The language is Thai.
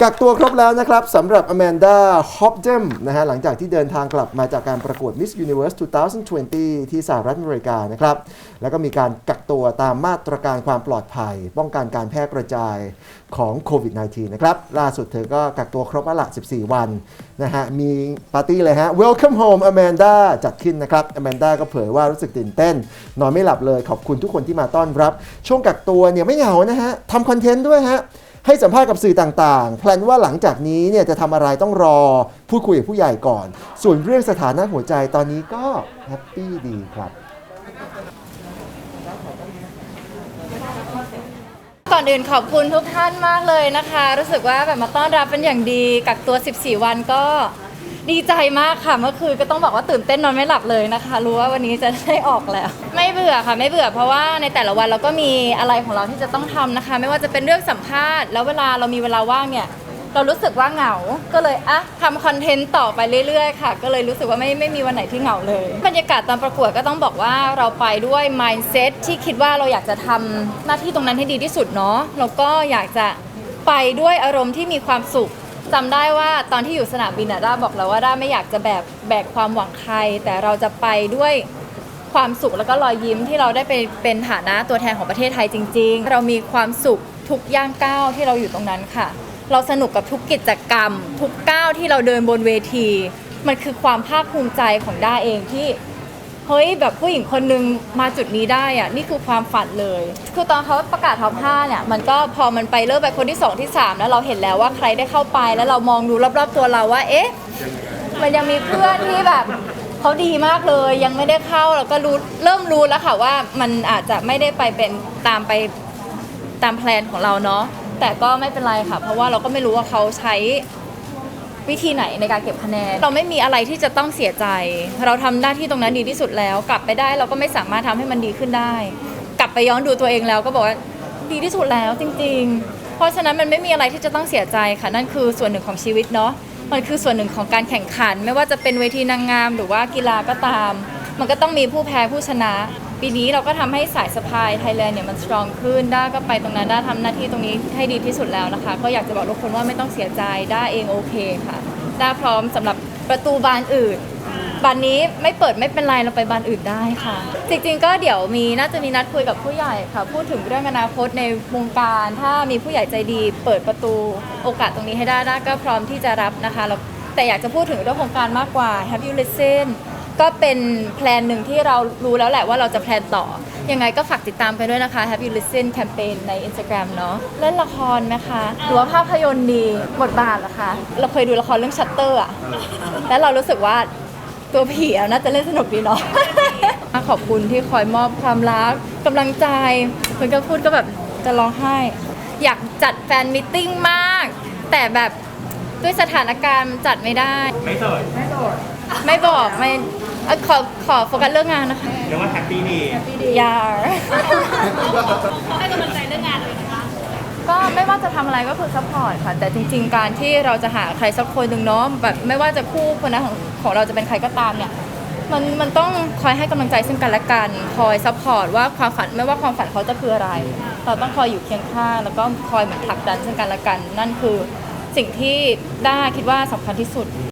กักตัวครบแล้วนะครับสำหรับอแมนดาฮอปเจมนะฮะหลังจากที่เดินทางกลับมาจากการประกวด Miss Universe 2020 ที่สหรัฐอเมริกานะครับ แล้วก็มีการกักตัวตามมาตรการความปลอดภัย ป้องกันการแพร่กระจายของโควิด -19 นะครับ ล่าสุดเธอก็กักตัวครบแล้วละ 14 วันนะฮะ มีปาร์ตี้เลยฮะ Welcome Home Amanda จัดขึ้นนะครับ Amanda ก็เผยว่ารู้สึกตื่นเต้น นอนไม่หลับเลยขอบคุณทุกคนที่มาต้อนรับ ช่วงกักตัวเนี่ยไม่เหงานะฮะทำคอนเทนต์ด้วยฮะ ให้สัมภาษณ์กับสื่อต่างๆ แพลนว่าหลังจากนี้เนี่ยจะทำอะไรต้องรอพูดคุยกับผู้ใหญ่ก่อน ส่วนเรื่องสถานะหัวใจตอนนี้ก็แฮปปี้ดีครับก่อนอื่นขอบคุณทุกท่านมากเลยนะคะ รู้สึกว่าแบบมาต้อนรับเป็นอย่างดีกักตัว 14 วันก็ ดีใจมากค่ะเมื่อคืนก็ต้องบอกว่าตื่นเต้นนอนไม่หลับเลยนะคะ รู้ว่าวันนี้จะได้ออกแล้ว ไม่เบื่อค่ะไม่เบื่อเพราะว่าในแต่ละวันเราก็มีอะไรของเราที่จะต้องทำนะคะ ไม่ว่าจะเป็นเรื่องสัมภาษณ์แล้วเวลาเรามีเวลาว่างเนี่ยเรารู้สึกว่าเหงา ก็เลยอะทำคอนเทนต์ต่อไปเรื่อย ๆ ค่ะ ก็เลยรู้สึกว่าไม่ไม่มีวันไหนที่เหงาเลย บรรยากาศตอนประกวดก็ต้องบอกว่าเราไปด้วย mindset ที่คิดว่าเราอยากจะทำหน้าที่ตรงนั้นให้ดีที่สุดเนาะ แล้วก็อยากจะไปด้วยอารมณ์ที่มีความสุข จำได้ว่าตอนที่อยู่สนามบินอะด้าบอกแล้วว่าด้าไม่อยากจะแบกแบกความหวังใคร แต่เราจะไปด้วยความสุขแล้วก็รอยยิ้มที่เราได้ไปเป็นฐานะตัวแทนของประเทศไทยจริง ๆ เรามีความสุขทุกย่างก้าวที่เราอยู่ตรงนั้นค่ะ เราสนุกกับทุกกิจกรรม ทุกก้าวที่เราเดินบนเวที มันคือความภาคภูมิใจของด้าเองที่ เฮ้ยแบบผู้หญิงคนนึงมาจุดนี้ได้อะนี่คือความฝันเลย คือตอนเขาประกาศท็อป5เนี่ยมันก็พอมันไปเริ่มไปคนที่ 2 ที่ 3 แล้วเราเห็นแล้วว่าใครได้เข้าไปแล้วเรามองดูรอบๆตัวเราว่า เอ๊ะ มันยังมีเพื่อนที่แบบเขาดีมากเลยยังไม่ได้เข้าเราก็รู้เริ่มรู้แล้วค่ะว่ามันอาจจะไม่ได้ไปเป็นตามไปตามแพลนของเราเนาะแต่ก็ไม่เป็นไรค่ะ เพราะว่าเราก็ไม่รู้ว่าเขาใช้ วิธีไหนในการเก็บคะแนน เราไม่มีอะไรที่จะต้องเสียใจ เราทำหน้าที่ตรงนั้นดีที่สุดแล้ว กลับไปได้เราก็ไม่สามารถทำให้มันดีขึ้นได้ กลับไปย้อนดูตัวเองแล้วก็บอกว่าดีที่สุดแล้วจริง ๆ เพราะฉะนั้นมันไม่มีอะไรที่จะต้องเสียใจค่ะ นั่นคือส่วนหนึ่งของชีวิตเนาะมันคือส่วนหนึ่งของการแข่งขัน ไม่ว่าจะเป็นเวทีนางงาม หรือว่ากีฬาก็ตาม มันก็ต้องมีผู้แพ้ผู้ชนะ ปีนี้เราก็ทำให้สายสะพายไทยแลนด์เนี่ยมันสตรองขึ้น ด้าก็ไปตรงนั้น ด้าทำหน้าที่ตรงนี้ให้ดีที่สุดแล้วนะคะ ก็อยากจะบอกทุกคนว่าไม่ต้องเสียใจ ด้าเองโอเคค่ะ ด้าพร้อมสำหรับประตูบานอื่นบานนี้ไม่เปิดไม่เป็นไรเราไปบานอื่นได้ค่ะ จริงๆก็เดี๋ยวมีน่าจะมีนัดคุยกับผู้ใหญ่ค่ะ พูดถึงเรื่องอนาคตในวงการ ถ้ามีผู้ใหญ่ใจดี เปิดประตูโอกาสตรงนี้ให้ได้ด้าก็พร้อมที่จะรับนะคะแต่อยากจะพูดถึงเรื่องโครงการมากกว่า Have you listen ก็เป็นแพลนหนึ่งที่เรารู้แล้วแหละว่าเราจะแพลนต่อ ยังไงก็ฝากติดตามกันด้วยนะคะ Have you listen แคมเปญใน Instagram เนาะเล่นละครไหมคะหรือว่าภาพยนตร์ดีบทบาทเหรอคะ เราเคยดูละครเรื่องชัตเตอร์อะแล้วเรารู้สึกว่าตัวผีอะน่าจะเล่นสนุกดีเนาะ ขอบคุณที่คอยมอบความรักกำลังใจคนก็พูดก็แบบจะร้องไห้ อยากจัดแฟนมิทติ้งมาก แต่แบบด้วยสถานการณ์มันจัดไม่ได้ ไม่โสดไม่สด บอกไม่เอ่อขอขอโฟกัสเรื่องงานนะคะเรียกว่าแฮปปี้ดีอยาก็ไม่ว่าจะทำอะไรก็คือซัพพอร์ตค่ะ แต่จริง ๆ การที่เราจะหาใครสักคนหนึ่งเนาะแบบไม่ว่าจะคู่คนนั้นของของเราจะเป็นใครก็ตามเนี่ยมันมันต้องคอยให้กำลังใจซึ่งกันและกัน คอยซัพพอร์ตว่าความฝันไม่ว่าความฝันเขาจะคืออะไร เราต้องคอยอยู่เคียงข้างแล้วก็คอยเหมือนผลักดันซึ่งกันและกัน นั่นคือสิ่งที่ด้าคิดว่าสำคัญที่สุดข